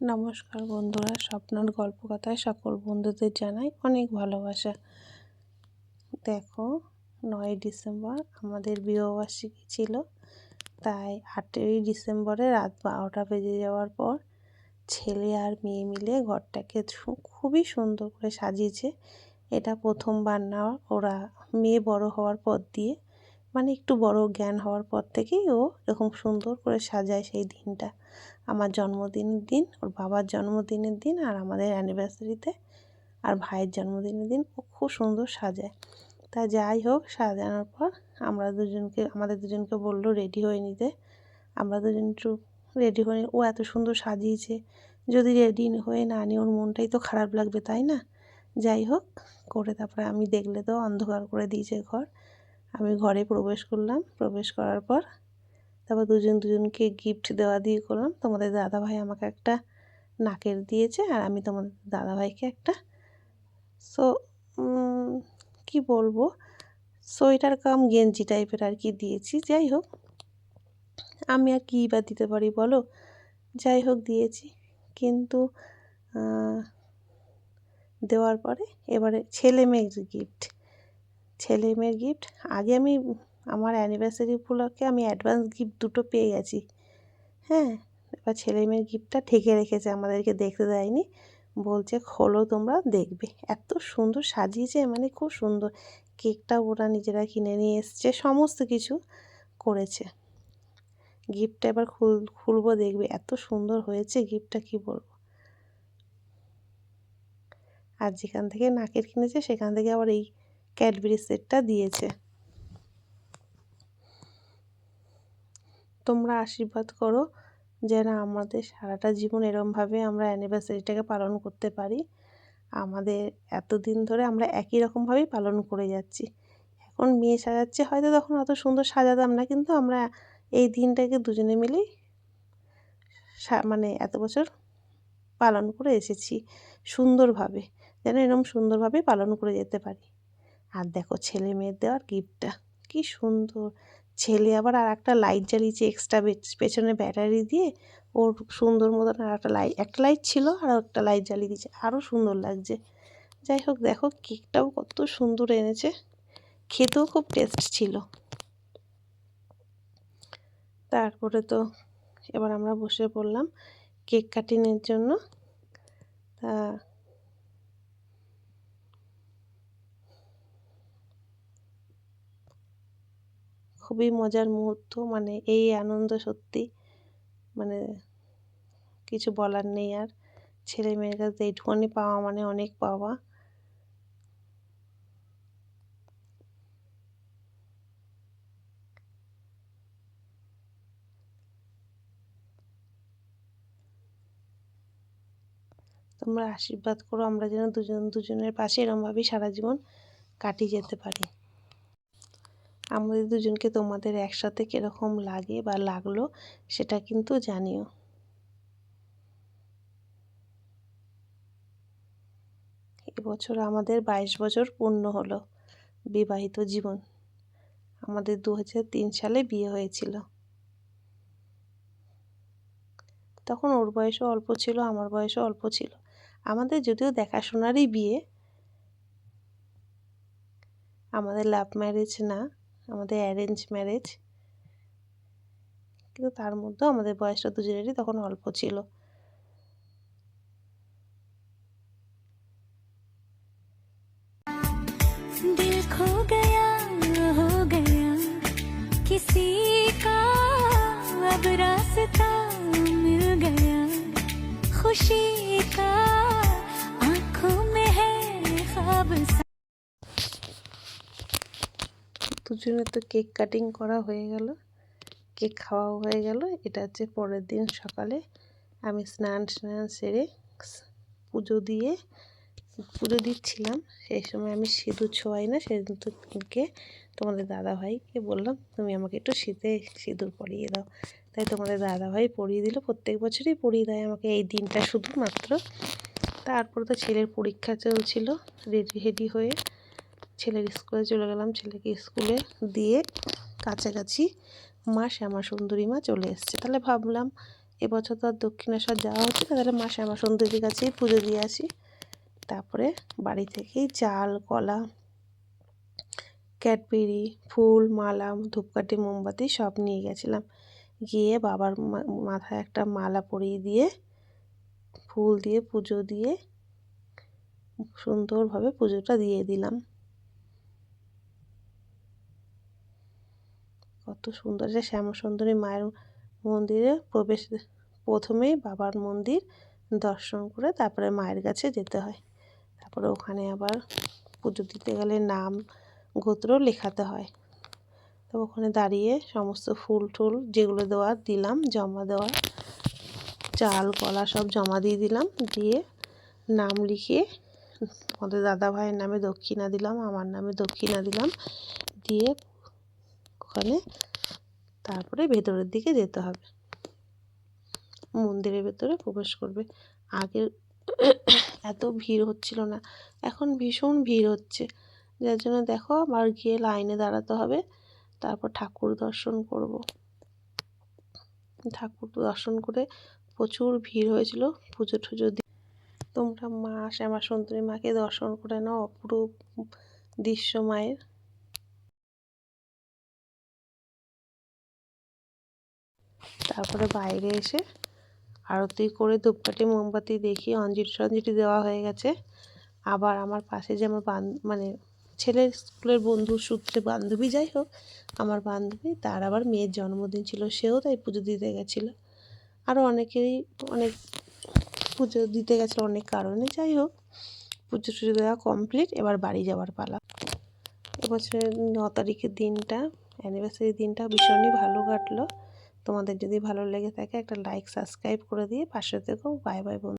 নমস্কার বন্ধুরা, স্বপ্নার গল্প কথায় সকল বন্ধুদের জানাই অনেক ভালোবাসা। দেখো, নয় ডিসেম্বর আমাদের বিবাহবার্ষিকী ছিল, তাই আটই ডিসেম্বরে রাত বারোটা বেজে যাওয়ার পর ছেলে আর মেয়ে মিলে ঘরটাকে খুবই সুন্দর করে সাজিয়েছে। এটা প্রথমবার না, ওরা মেয়ে বড় হওয়ার পর দিয়ে মানে একটু বড় জ্ঞান হওয়ার পর থেকেই ও এরকম সুন্দর করে সাজায় সেই দিনটা। আমার জন্মদিনের দিন, ওর বাবার জন্মদিনের দিন আর আমাদের অ্যানিভার্সারিতে আর ভাইয়ের জন্মদিনের দিন ও খুব সুন্দর সাজায়। তা যাই হোক, সাজানোর পর আমরা দুজনকে, আমাদের দুজনকে বলল রেডি হয়ে নিতে আমরা দুজন একটু রেডি হয়ে ও এত সুন্দর সাজিয়েছে। যদি রেডি হয়ে না নিই ওর মনটাই তো খারাপ লাগবে, তাই না? যাই হোক, করে তারপরে আমি দেখলে তো অন্ধকার করে দিয়েছে ঘর। আমি ঘরে প্রবেশ করলাম। প্রবেশ করার পর তারপর দুজন দুজনকে গিফট দেওয়া দিয়ে করলাম। তোমাদের দাদাভাই আমাকে একটা নাকের দিয়েছে আর আমি তোমাদের দাদাভাইকে একটা সো কি বলব? সোয়েটার কাম গেঞ্জি টাইপের আর কি দিয়েছি। যাই হোক, আমি আর কী বা দিতে পারি বলো? যাই হোক, দিয়েছি। কিন্তু দেওয়ার পরে এবারে ছেলে মেয়ের গিফট ছেলে মেয়ের গিফট আগে আমি আমার অ্যানিভার্সারি উপলক্ষে আমি অ্যাডভান্স গিফট দুটো পেয়ে গেছি। হ্যাঁ এবার ছেলে মেয়ের গিফটটা ঠেকে রেখেছে, আমাদেরকে দেখতে দেয়নি। বলছে, খোলো তোমরা, দেখবে। এত সুন্দর সাজিয়েছে মানে খুব সুন্দর। কেকটা ওরা নিজেরা কিনে নিয়ে এসছে, সমস্ত কিছু করেছে। গিফটটা এবার খুল, খুলবো, দেখবে। এত সুন্দর হয়েছে গিফটটা কি বলব? আর যেখান থেকে নাকের কিনেছে, সেখান থেকে আবার এই ক্যাডবেরি সেটটা দিয়েছে। তোমরা আশীর্বাদ করো যেন আমাদের সারাটা জীবন এরমভাবে আমরা অ্যানিভার্সারিটাকে পালন করতে পারি। আমাদের এতদিন ধরে আমরা একই রকমভাবেই পালন করে যাচ্ছি। এখন মেয়ে সাজাচ্ছে, হয়তো তখন অত সুন্দর সাজাতাম না, কিন্তু আমরা এই দিনটাকে দুজনে মিলেই মানে এত বছর পালন করে এসেছি সুন্দরভাবে, যেন এরকম সুন্দরভাবে পালন করে যেতে পারি। আর দেখো ছেলে মেয়ের দেওয়ার গিফটটা কি সুন্দর। ছেলে আবার আর একটা লাইট জ্বালিয়েছে এক্সট্রা পেছনে ব্যাটারি দিয়ে। ওর সুন্দর মতন আর একটা লাইট একটা লাইট ছিল আর একটা লাইট জ্বালিয়ে দিয়েছে। আরও সুন্দর লাগছে। যাই হোক, দেখো কেকটাও কত সুন্দর এনেছে। খেতেও খুব টেস্ট ছিল। তারপরে তো এবার আমরা বসে পড়লাম কেক কাটিংয়ের জন্য। তা খুবই মজার মুহূর্ত মানে এই আনন্দ সত্যি। মানে কিছু বলার নেই আর। ছেলে মেয়ের কাছে এইটুকুনি পাওয়া মানে অনেক পাওয়া। তোমরা আশীর্বাদ করো, আমরা যেন দুজন দুজনের পাশে এরমভাবেই সারা জীবন কাটিয়ে যেতে পারি। আমাদের দুজনকে তোমাদের একসাথে কীরকম লাগে বা লাগল, সেটা কিন্তু জানিও। এবছর আমাদের বাইশ বছর পূর্ণ হলো বিবাহিত জীবন। আমাদের দু সালে বিয়ে হয়েছিল। তখন ওর বয়সও অল্প ছিল, আমার বয়সও অল্প ছিল। আমাদের যদিও দেখাশোনারই বিয়ে, আমাদের লাভ ম্যারেজ না আমাদের অ্যারেঞ্জ ম্যারেজ কিন্তু তার মধ্যেও আমাদের বয়সটা দুজনেরই তখন অল্প ছিল दिल खो गया हो गया किसी का अब रास्ता मिल गया खुशी का आंखों में है ख्वाब सा দুজনের তো কেক কাটিং করা হয়ে গেল। কেক খাওয়াও হয়ে গেল। এটা হচ্ছে পরের দিন সকালে। আমি স্নান স্নান সেরে পুজো দিয়ে পুজো দিচ্ছিলাম। সেই সময় আমি সিঁদুর ছোঁয়াই না সেদিনকে তোমাদের দাদাভাইকে বললাম, তুমি আমাকে একটু শীতে সিঁদুর পরিয়ে দাও। তাই তোমাদের দাদাভাই পরিয়ে দিল। প্রত্যেক বছরই পরিয়ে দেয় আমাকে এই দিনটা শুধুমাত্র। তারপর তো ছেলের পরীক্ষা চলছিল রেডি হেডি হয়ে ছেলের স্কুলে চলে গেলাম, ছেলেকে স্কুলে দিয়ে কাছাকাছি মা শ্যামা সুন্দরী মা চলে এসছে। তাহলে ভাবলাম এবছর তো আর দক্ষিণেশ্বর যাওয়া হচ্ছে না তাহলে মা শ্যামা সুন্দরীর কাছেই পুজো দিয়ে আসি। তারপরে বাড়ি থেকেই চাল, কলা, ক্যাডবেরি, ফুল, মালা, ধূপকাঠি, মোমবাতি সব নিয়ে গেছিলাম। গিয়ে বাবার মাথায় একটা মালা পরিয়ে দিয়ে, ফুল দিয়ে পুজো দিয়ে সুন্দরভাবে পুজোটা দিয়ে দিলাম কত সুন্দর যে শ্যামসুন্দরী মায়ের মন্দিরে প্রবেশ, প্রথমেই বাবার মন্দির দর্শন করে তারপরে মায়ের কাছে যেতে হয়। তারপরে ওখানে আবার পুজো দিতে গেলে নাম, গোত্র লেখাতে হয়। তো ওখানে দাঁড়িয়ে সমস্ত ফুল টুল যেগুলো দেওয়ার দিলাম, জমা দেওয়া চাল, কলা সব জমা দিয়ে দিলাম। দিয়ে নাম লিখিয়ে আমাদের দাদা ভাইয়ের নামে দক্ষিণা দিলাম, আমার নামে দক্ষিণা দিলাম। দিয়ে ওখানে তারপরে ভেতরের দিকে যেতে হবে। মন্দিরের ভেতরে প্রবেশ করবে। আগে এত ভিড় হচ্ছিল না। এখন ভীষণ ভিড় হচ্ছে। যার জন্য দেখো আবার গিয়ে লাইনে দাঁড়াতে হবে। তারপর ঠাকুর দর্শন করব। ঠাকুর দর্শন করে প্রচুর ভিড় হয়েছিল পুজো টুজো দিয়ে তোমরা মা শ্যামা সুন্দরী মাকে দর্শন করে নাও, অপরূপ দৃশ্য মায়ের। তারপরে বাইরে এসে আরতি করে ধূপকাঠি, মোমবাতি দেখি, অঞ্জলি টঞ্জলি দেওয়া হয়ে গেছে। আবার আমার পাশে যে আমার বান মানে ছেলের স্কুলের বন্ধু, সূত্রে বান্ধবী, যাই হোক, আমার বান্ধবী, তার আবার মেয়ের জন্মদিন ছিল, সেও তাই পুজো দিতে গেছিল। আরও অনেকেরই অনেক পুজো দিতে গেছিল অনেক কারণে, যাই হোক, পুজো টুজো দেওয়া কমপ্লিট এবার বাড়ি যাওয়ার পালা। এবছরের ন তারিখের দিনটা অ্যানিভার্সারি দিনটা ভীষণই ভালো কাটলো। তোমাদের যদি ভালো লেগে থাকে একটা লাইক সাবস্ক্রাইব করে দিয়ে পাশে থেকেও বাই বাই বন্ধু।